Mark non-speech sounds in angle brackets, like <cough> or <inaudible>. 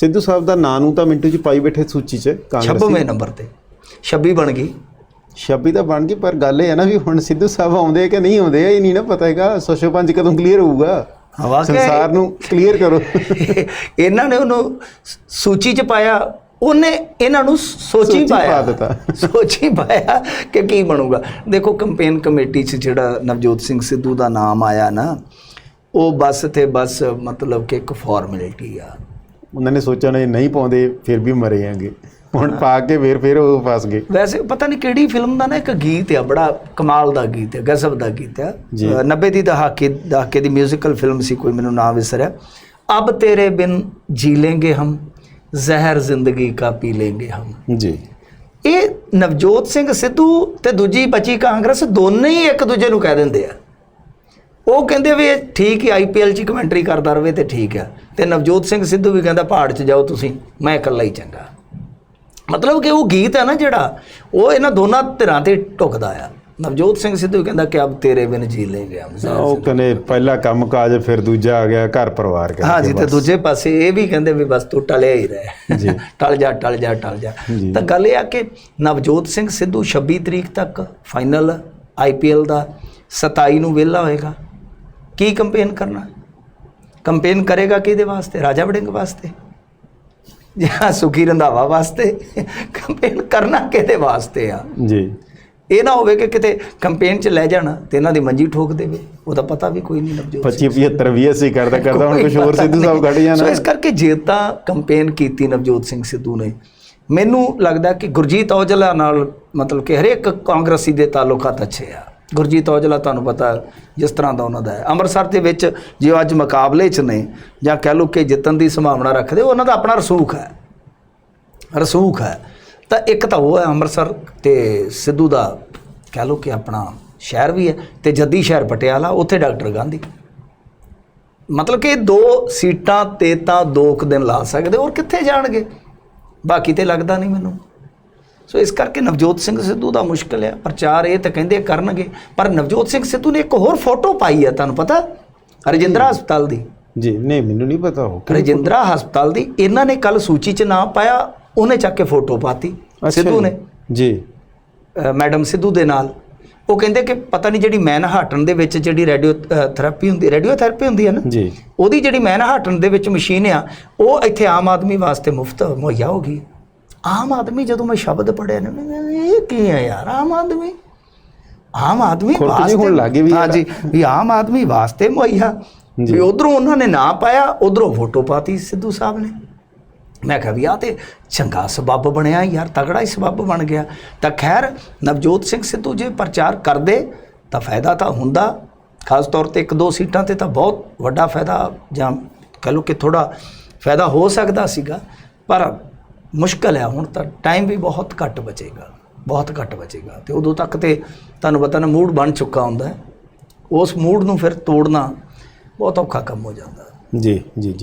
ਸਿੱਧੂ ਸਾਹਿਬ ਦਾ ਨਾਂ ਨੂੰ ਤਾਂ ਮਿੰਟੂ ਜੀ ਪਾਈ ਬੈਠੇ ਸੂਚੀ 'ਚ 26ਵੇਂ ਨੰਬਰ ਤੇ। 26 ਬਣ ਗਈ। 26 ਤਾਂ ਬਣ ਗਈ ਪਰ ਗੱਲ ਇਹ ਹੈ ਨਾ ਵੀ ਹੁਣ ਸਿੱਧੂ ਸਾਹਿਬ ਆਉਂਦੇ ਕਿ ਨਹੀਂ ਆਉਂਦੇ ਇਹ ਨਹੀਂ ਨਾ ਪਤਾ ਹੈਗਾ 605 ਕਦੋਂ ਕਲੀਅਰ ਹੋਊਗਾ। ਸੰਸਾਰ ਨੂੰ ਕਲੀਅਰ ਕਰੋ। <laughs> ਇਹਨਾਂ ਨੇ ਉਹਨੂੰ ਸੂਚੀ 'ਚ ਪਾਇਆ ਉਹਨੇ ਇਹਨਾਂ ਨੂੰ ਸੋਚੀ ਪਾਇਆ। <laughs> ਸੋਚੀ ਪਾਇਆ ਕਿ ਕੀ ਬਣੂਗਾ। ਦੇਖੋ ਕੰਪੇਨ ਕਮੇਟੀ 'ਚ ਜਿਹੜਾ ਨਵਜੋਤ ਸਿੰਘ ਸਿੱਧੂ ਦਾ ਨਾਮ ਆਇਆ ਨਾ ਉਹ ਬਸ ਤੇ ਬਸ ਮਤਲਬ ਕਿ ਇੱਕ ਫਾਰਮੈਲਿਟੀ ਆ। ਉਹਨਾਂ ਨੇ ਸੋਚਿਆ ਨਾ ਨਹੀਂ ਪਾਉਂਦੇ ਫਿਰ ਵੀ ਮਰੇ ਆਂਗੇ ਹੁਣ ਪਾ ਕੇ ਫੇਰ ਫੇਰ ਉਹ ਫਸ ਗਏ। ਵੈਸੇ ਪਤਾ ਨਹੀਂ ਕਿਹੜੀ ਫਿਲਮ ਦਾ ਨਾ ਇੱਕ ਗੀਤ ਆ ਬੜਾ ਕਮਾਲ ਦਾ ਗੀਤ ਹੈ ਗਜ਼ਬ ਦਾ ਗੀਤ ਹੈ। ਅ, 90 ਦੀ ਦਹਾਕੇ ਦਹਾਕੇ ਦੀ ਮਿਊਜ਼ੀਕਲ ਫਿਲਮ ਸੀ ਕੋਈ ਮੈਨੂੰ ਨਾਮ ਵਿਸਰਿਆ ਅਬ ਤੇਰੇ ਬਿਨ ਜੀ ਲੈਂਗੇ ਹਮ ਜ਼ਹਿਰ ਜ਼ਿੰਦਗੀ ਕਾ ਪੀ ਲੈਂਗੇ ਹਮ। ਜੀ। ਇਹ ਨਵਜੋਤ ਸਿੰਘ ਸਿੱਧੂ ਤੇ ਦੂਜੀ ਬਚੀ ਕਾਂਗਰਸ ਦੋਨੇ ਹੀ ਇੱਕ ਦੂਜੇ ਨੂੰ ਕਹਿ ਦਿੰਦੇ ਆ। ਉਹ ਕਹਿੰਦੇ ਵੀ ਇਹ ਠੀਕ ਹੈ ਆਈਪੀਐਲ 'ਚ ਕਮੈਂਟਰੀ ਕਰਦਾ ਰਵੇ ਤੇ ਠੀਕ ਹੈ ਤੇ ਨਵਜੋਤ ਸਿੰਘ ਸਿੱਧੂ ਵੀ ਕਹਿੰਦਾ ਪਹਾੜ 'ਚ ਜਾਓ ਤੁਸੀਂ ਮੈਂ ਇਕੱਲਾ ਹੀ ਚੰਗਾ। ਮਤਲਬ ਕਿ ਉਹ ਗੀਤ ਹੈ ਨਾ ਜਿਹੜਾ ਉਹ ਇਹਨਾਂ ਦੋਨਾਂ ਧਿਰਾਂ ਤੇ ਟੁਕਦਾ ਆ। ਨਵਜੋਤ ਸਿੰਘ ਸਿੱਧੂ ਕਹਿੰਦਾ ਕਿ ਅਬ ਤੇਰੇ ਬਿਨ ਜੀ ਲੈਂਗੇ ਹਮ ਉਹ ਕਹਿੰਦੇ ਪਹਿਲਾ ਕੰਮ ਕਾਜ ਫਿਰ ਦੂਜਾ ਆ ਗਿਆ ਘਰ ਪਰਿਵਾਰ ਕਰਕੇ ਹਾਂ ਜੀ ਤੇ ਦੂਜੇ ਪਾਸੇ ਇਹ ਵੀ ਕਹਿੰਦੇ ਵੀ ਬਸ ਤੂੰ ਟਲਿਆ ਹੀ ਰਹਿ। ਜੀ। <laughs> ਟਲ ਜਾ ਟਲ ਜਾ ਟਲ ਜਾ। ਜੀ। ਤਾਂ ਗੱਲ ਇਹ ਆ ਕਿ ਨਵਜੋਤ ਸਿੰਘ ਸਿੱਧੂ 26 ਤਰੀਕ ਤੱਕ ਫਾਈਨਲ ਆਈਪੀਐਲ ਦਾ 27 ਨੂੰ ਵਿਹਲਾ ਹੋਏਗਾ। ਕੀ ਕੰਪੇਨ ਕਰਨਾ? ਕੰਪੇਨ ਕਰੇਗਾ ਕਿਹਦੇ ਵਾਸਤੇ? ਰਾਜਾ ਵੜਿੰਗ ਵਾਸਤੇ? ਜਾਂ ਸੁਖੀ ਰੰਧਾਵਾ ਵਾਸਤੇ? ਕੰਪੇਨ ਕਰਨਾ ਕਿਹਦੇ ਵਾਸਤੇ ਆ? ਜੀ। ਇਹ ਨਾ ਹੋਵੇ ਕਿ ਕਿਤੇ ਕੰਪੇਨ 'ਚ ਲੈ ਜਾਣਾ ਤੇ ਇਹਨਾਂ ਦੀ ਮੰਜੀ ਠੋਕ ਦੇਵੇ। ਉਹਦਾ ਪਤਾ ਵੀ ਕੋਈ ਨਹੀਂ ਨਵਜੋਤ 25 75 20 ਅਸੀਂ ਕਰਦਾ ਕਰਦਾ ਹੁਣ ਕੁਝ ਹੋਰ ਸਿੱਧੂ ਸਾਹਿਬ ਕੱਢ ਸੋ ਜਾਣਾ ਇਸ ਕਰਕੇ ਜੇ ਤਾਂ ਕੰਪੇਨ ਕੀਤੀ ਨਵਜੋਤ ਸਿੰਘ ਸਿੱਧੂ ਨੇ ਮੈਨੂੰ ਲੱਗਦਾ ਕਿ ਗੁਰਜੀਤ ਔਜਲਾ ਨਾਲ ਮਤਲਬ ਕਿ ਹਰੇਕ ਕਾਂਗਰਸੀ ਦੇ ਤਾਲੁਕਾਤ ਅੱਛੇ ਆ। ਗੁਰਜੀਤ ਔਜਲਾ ਤੁਹਾਨੂੰ ਪਤਾ ਜਿਸ ਤਰ੍ਹਾਂ ਦਾ ਉਹਨਾਂ ਦਾ ਹੈ। ਅੰਮ੍ਰਿਤਸਰ ਦੇ ਵਿੱਚ ਜੇ ਉਹ ਅੱਜ ਮੁਕਾਬਲੇ 'ਚ ਨੇ ਜਾਂ ਕਹਿ ਲਓ ਕਿ ਜਿੱਤਣ ਦੀ ਸੰਭਾਵਨਾ ਰੱਖਦੇ, ਉਹਨਾਂ ਦਾ ਆਪਣਾ ਰਸੂਖ ਹੈ। ਰਸੂਖ ਹੈ। ਤਾਂ ਇੱਕ ਤਾਂ ਉਹ ਹੈ ਅੰਮ੍ਰਿਤਸਰ ਤੇ ਸਿੱਧੂ ਦਾ ਕਹਿ ਲਓ ਕਿ ਆਪਣਾ ਸ਼ਹਿਰ ਵੀ ਹੈ ਤੇ ਜੱਦੀ ਸ਼ਹਿਰ ਪਟਿਆਲਾ, ਉੱਥੇ ਡਾਕਟਰ ਗਾਂਧੀ। ਮਤਲਬ ਕਿ ਦੋ ਸੀਟਾਂ ਤੇ ਤਾਂ ਦੋ ਕੁ ਦਿਨ ਲਾ ਸਕਦੇ ਔਰ ਕਿੱਥੇ ਜਾਣਗੇ? ਬਾਕੀ ਤੇ ਲੱਗਦਾ ਨਹੀਂ ਮੈਨੂੰ। ਸੋ ਇਸ ਕਰਕੇ ਨਵਜੋਤ ਸਿੰਘ ਸਿੱਧੂ ਦਾ ਮੁਸ਼ਕਲ ਹੈ। ਪ੍ਰਚਾਰ ਇਹ ਤਾਂ ਕਹਿੰਦੇ ਕਰਨਗੇ ਪਰ ਨਵਜੋਤ ਸਿੰਘ ਸਿੱਧੂ ਨੇ ਇੱਕ ਹੋਰ ਫੋਟੋ ਪਾਈ ਹੈ ਤੁਹਾਨੂੰ ਪਤਾ? ਰਜਿੰਦਰਾ ਹਸਪਤਾਲ ਦੀ। ਜੀ ਨਹੀਂ ਮੈਨੂੰ ਨਹੀਂ ਪਤਾ ਉਹ ਰਜਿੰਦਰਾ ਹਸਪਤਾਲ ਦੀ। ਇਹਨਾਂ ਨੇ ਕੱਲ ਸੂਚੀ 'ਚ ਨਾਮ ਪਾਇਆ ਉਹਨੇ ਚੱਕ ਕੇ ਫੋਟੋ ਪਾਤੀ ਸਿੱਧੂ। ਨੇ। ਜੀ। ਮੈਡਮ ਸਿੱਧੂ ਦੇ ਨਾਲ। ਉਹ ਕਹਿੰਦੇ ਕਿ ਪਤਾ ਨਹੀਂ ਜਿਹੜੀ ਮੈਨਹਾਟਨ ਦੇ ਵਿੱਚ ਜਿਹੜੀ ਰੇਡੀਓ ਥੈਰੇਪੀ ਹੁੰਦੀ ਰੇਡੀਓ ਥੈਰੇਪੀ ਹੁੰਦੀ ਹੈ ਨਾ? ਜੀ। ਉਹਦੀ ਜਿਹੜੀ ਮੈਨਹਾਟਨ ਦੇ ਵਿੱਚ ਮਸ਼ੀਨ ਆ ਉਹ ਇੱਥੇ ਆਮ ਆਦਮੀ ਵਾਸਤੇ ਮੁਫਤ ਮੁਹੱਈਆ ਹੋ ਗਈ। ਆਮ ਆਦਮੀ ਜਦੋਂ ਮੈਂ ਸ਼ਬਦ ਪੜਿਆ ਨਾ ਮੈਂ ਕਿਹਾ, ਇਹ ਕੀ ਹੈ ਯਾਰ ਆਮ ਆਦਮੀ? ਆਮ ਆਦਮੀ ਖੁਰਕ ਜਿਹੀ ਹੋਣ ਲੱਗ ਗਈ ਵੀ ਹਾਂ। ਜੀ ਵੀ ਆਮ ਆਦਮੀ ਵਾਸਤੇ ਮੁਹੱਈਆ। ਜੀ। ਵੀ ਉਧਰੋਂ ਉਹਨਾਂ ਨੇ ਨਾ ਪਾਇਆ ਉਧਰੋਂ ਫੋਟੋ ਪਾਤੀ ਸਿੱਧੂ ਸਾਹਿਬ ਨੇ। ਮੈਂ ਕਿਹਾ ਵੀ ਆ ਤੇ ਚੰਗਾ ਸਬੱਬ ਬਣਿਆ ਯਾਰ ਤਗੜਾ ਹੀ ਸਬੱਬ ਬਣ ਗਿਆ। ਤਾਂ ਖੈਰ ਨਵਜੋਤ ਸਿੰਘ ਸਿੱਧੂ ਜੇ ਪ੍ਰਚਾਰ ਕਰਦੇ ਤਾਂ ਫਾਇਦਾ ਤਾਂ ਹੁੰਦਾ। ਖਾਸ ਤੌਰ ਤੇ ਇੱਕ ਦੋ ਸੀਟਾਂ ਤੇ ਤਾਂ ਬਹੁਤ ਵੱਡਾ ਫਾਇਦਾ ਜਾਂ ਕਹ ਲਓ ਕਿ ਥੋੜਾ ਫਾਇਦਾ ਹੋ ਸਕਦਾ ਸੀਗਾ। ਪਰ ਮੁਸ਼ਕਲ ਹੈ, ਹੁਣ ਤਾਂ ਟਾਈਮ ਵੀ ਬਹੁਤ ਘੱਟ ਬਚੇਗਾ, ਬਹੁਤ ਘੱਟ ਬਚੇਗਾ। ਤੇ ਉਦੋਂ ਤੱਕ ਤੇ ਤੁਹਾਨੂੰ ਪਤਾ ਨਾ ਮੂਡ ਬਣ ਚੁੱਕਾ ਹੁੰਦਾ ਉਸ ਮੂਡ ਨੂੰ ਫਿਰ ਤੋੜਨਾ ਬਹੁਤ ਔਖਾ ਕੰਮ ਹੋ ਜਾਂਦਾ। ਜੀ ਜੀ।